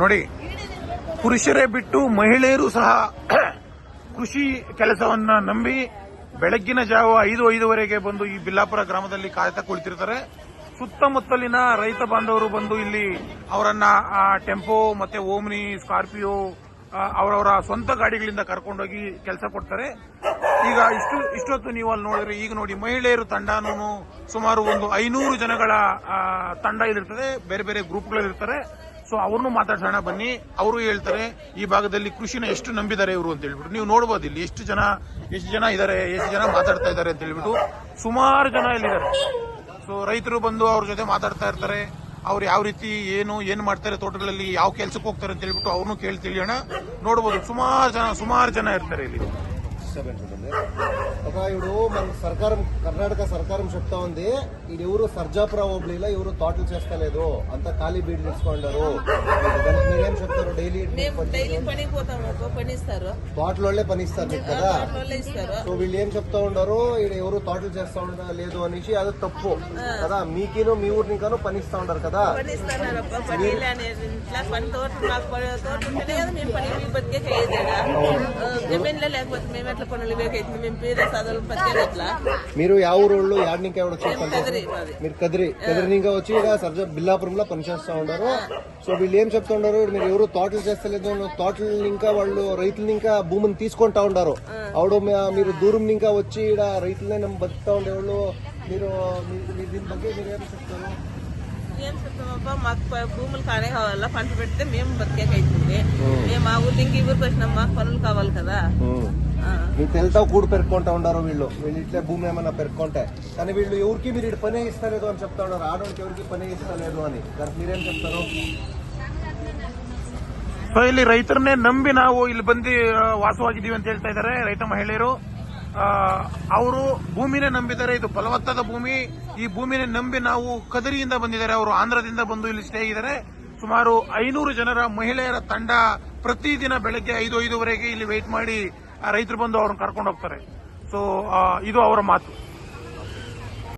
ನೋಡಿ, ಪುರುಷರೇ ಬಿಟ್ಟು ಮಹಿಳೆಯರು ಸಹ ಕೃಷಿ ಕೆಲಸವನ್ನ ನಂಬಿ ಬೆಳಗ್ಗಿನ ಜಾವ ಐದು, ಐದುವರೆಗೆ ಬಂದು ಈ ಬಿಲ್ಲಾಪುರ ಗ್ರಾಮದಲ್ಲಿ ಕಾಯ್ತಾ ಕುಳಿತಿರ್ತಾರೆ ಸುತ್ತಮುತ್ತಲಿನ ರೈತ ಬಾಂಧವರು ಬಂದು ಇಲ್ಲಿ ಅವರನ್ನ ಟೆಂಪೋ ಮತ್ತೆ ಓಮ್ನಿ, ಸ್ಕಾರ್ಪಿಯೋ ಅವರವರ ಸ್ವಂತ ಗಾಡಿಗಳಿಂದ ಕರ್ಕೊಂಡೋಗಿ ಕೆಲಸ ಕೊಡ್ತಾರೆ. ಈಗ ಇಷ್ಟು, ಇಷ್ಟೊತ್ತು ನೀವು ಅಲ್ಲಿ ನೋಡಿದ್ರೆ ಈಗ ನೋಡಿ ಮಹಿಳೆಯರು ತಂಡನೂ ಸುಮಾರು ಒಂದು ಐನೂರು ಜನಗಳ ತಂಡ ಇಲ್ಲಿರ್ತದೆ. ಬೇರೆ ಬೇರೆ ಗ್ರೂಪ್ಗಳಿರ್ತಾರೆ ಸೊ ಅವ್ರನ್ನೂ ಮಾತಾಡ್ಸೋಣ, ಬನ್ನಿ. ಅವರು ಹೇಳ್ತಾರೆ, ಈ ಭಾಗದಲ್ಲಿ ಕೃಷಿನ ಎಷ್ಟು ನಂಬಿದ್ದಾರೆ ಇವರು ಅಂತ ಹೇಳ್ಬಿಟ್ಟು. ನೀವು ನೋಡ್ಬೋದು ಇಲ್ಲಿ ಎಷ್ಟು ಜನ ಎಷ್ಟು ಜನ ಇದಾರೆ ಎಷ್ಟು ಜನ ಮಾತಾಡ್ತಾ ಇದ್ದಾರೆ ಅಂತ ಹೇಳ್ಬಿಟ್ಟು. ಸುಮಾರು ಜನ ಇಲ್ಲಿದ್ದಾರೆ. ಸೊ ರೈತರು ಬಂದು ಅವ್ರ ಜೊತೆ ಮಾತಾಡ್ತಾ ಇರ್ತಾರೆ. ಅವ್ರು ಯಾವ ರೀತಿ, ಏನು ಏನು ಮಾಡ್ತಾರೆ ತೋಟಗಳಲ್ಲಿ, ಯಾವ ಕೆಲ್ಸಕ್ಕೆ ಹೋಗ್ತಾರೆ ಅಂತ ಹೇಳ್ಬಿಟ್ಟು ಅವ್ರನ್ನೂ ಕೇಳ್ತಿಳಿಯೋಣ ನೋಡ್ಬೋದು, ಸುಮಾರು ಜನ ಸುಮಾರು ಜನ ಇರ್ತಾರೆ ಇಲ್ಲಿ. ఇప్పుడు మన సర్కారం కర్ణాటక సర్కారం చెప్తా ఉంది. ఇది ఎవరు సర్జాపుర హోబ్లీలో ఎవరు తోటలు చేస్తలేదు. అంతా ఖాళీ బీడు తీసుకుంటారు మీరేం చెప్తారు? డైలీ డైలీ పనికి పోతాము ఒక పని ఇస్తారు తోటలోనే పని ఇస్తారు మీకు కదా సో వీళ్ళు ఏం చెప్తా ఉన్నారు ఇక్కడ ఎవరు తోటలు చేస్తా ఉండదా లేదు అనేసి అది తప్పు కదా? మీకేను మీ ఊరిని కాను పని ఇస్తా ఉంటారు కదా లేకపోతే మేము ఎట్లా పనులు మేము పేద మీరు యా ఊరోళ్ళు యాడ్నింకా ఎవరు వచ్చి పని కదిరి మాది మీరు కదిరి కదిరినిగా వచ్చి ఇక్కడ సర్జా బిల్లాపురంలో పనిచేస్తా ఉన్నారు సో వీళ్ళు ఏం చెప్తా ఉన్నారు మీరు ఎవరు తోటలు చేస్తలేదు తోటలు ఇంకా వాళ్ళు రైతులు ఇంకా భూమిని తీసుకుంటా ఉన్నారు ఆవిడ మీ- మీరు దూరం ఇంకా వచ్చి ఇక్కడ రైతులనే నమ్మి బతుకుతా ఉండేవాళ్ళు మీరు మీ- మీ దీని ಬಗ್ಗೆ మీరు ఏం చెప్తారు ఏం చెప్తామబ్బా మాకు ప- భూములు కానే కావాలా పంట పెడితే మేము బతికేకైతుంది మేము ఆ ఊరికి ఇంక ఊరికి వచ్చినాం మాకు పనులు కావాలి కదా ఆ. మీకు తెలుతా కూడు పెరుక్కుంటా ఉన్నారు వీళ్ళు వీళ్ళు ఇట్లే భూమి ఏమైనా పెరుక్కుంటే కానీ వీళ్ళు ఎవరికి మీరు ఇక్కడ పనే ఇస్తలేదు అని చెప్తా ఉన్నారు ఆడవాళ్ళకి ఎవరికి పనే ఇస్తలేదు అని దానికి మీరేం చెప్తారు ಸೊ ಇಲ್ಲಿ ರೈತರನ್ನೇ ನಂಬಿ ನಾವು ಇಲ್ಲಿ ಬಂದು ಆ, ವಾಸವಾಗಿದ್ದೀವಿ ಅಂತ ಹೇಳ್ತಾ ಇದ್ದಾರೆ ರೈತ ಮಹಿಳೆಯರು ಅವರು ಭೂಮಿನೇ ನಂಬಿದ್ದಾರೆ ಇದು ಫಲವತ್ತಾದ ಭೂಮಿ. ಈ ಭೂಮಿನೇ ನಂಬಿ ನಾವು ಕದರಿಯಿಂದ ಬಂದಿದ್ದಾರೆ. ಅವರು ಆಂಧ್ರದಿಂದ ಬಂದು ಇಲ್ಲಿ ಸ್ಟೇ ಇದ್ದಾರೆ ಸುಮಾರು ಐನೂರು ಜನರ ಮಹಿಳೆಯರ ತಂಡ ಪ್ರತಿದಿನ ಬೆಳಗ್ಗೆ ಐದು ಐದುವರೆಗೆ ಇಲ್ಲಿ ವೇಟ್ ಮಾಡಿ ರೈತರು ಬಂದು ಅವ್ರನ್ನ ಕರ್ಕೊಂಡು ಹೋಗ್ತಾರೆ. ಸೊ ಇದು ಅವರ ಮಾತು.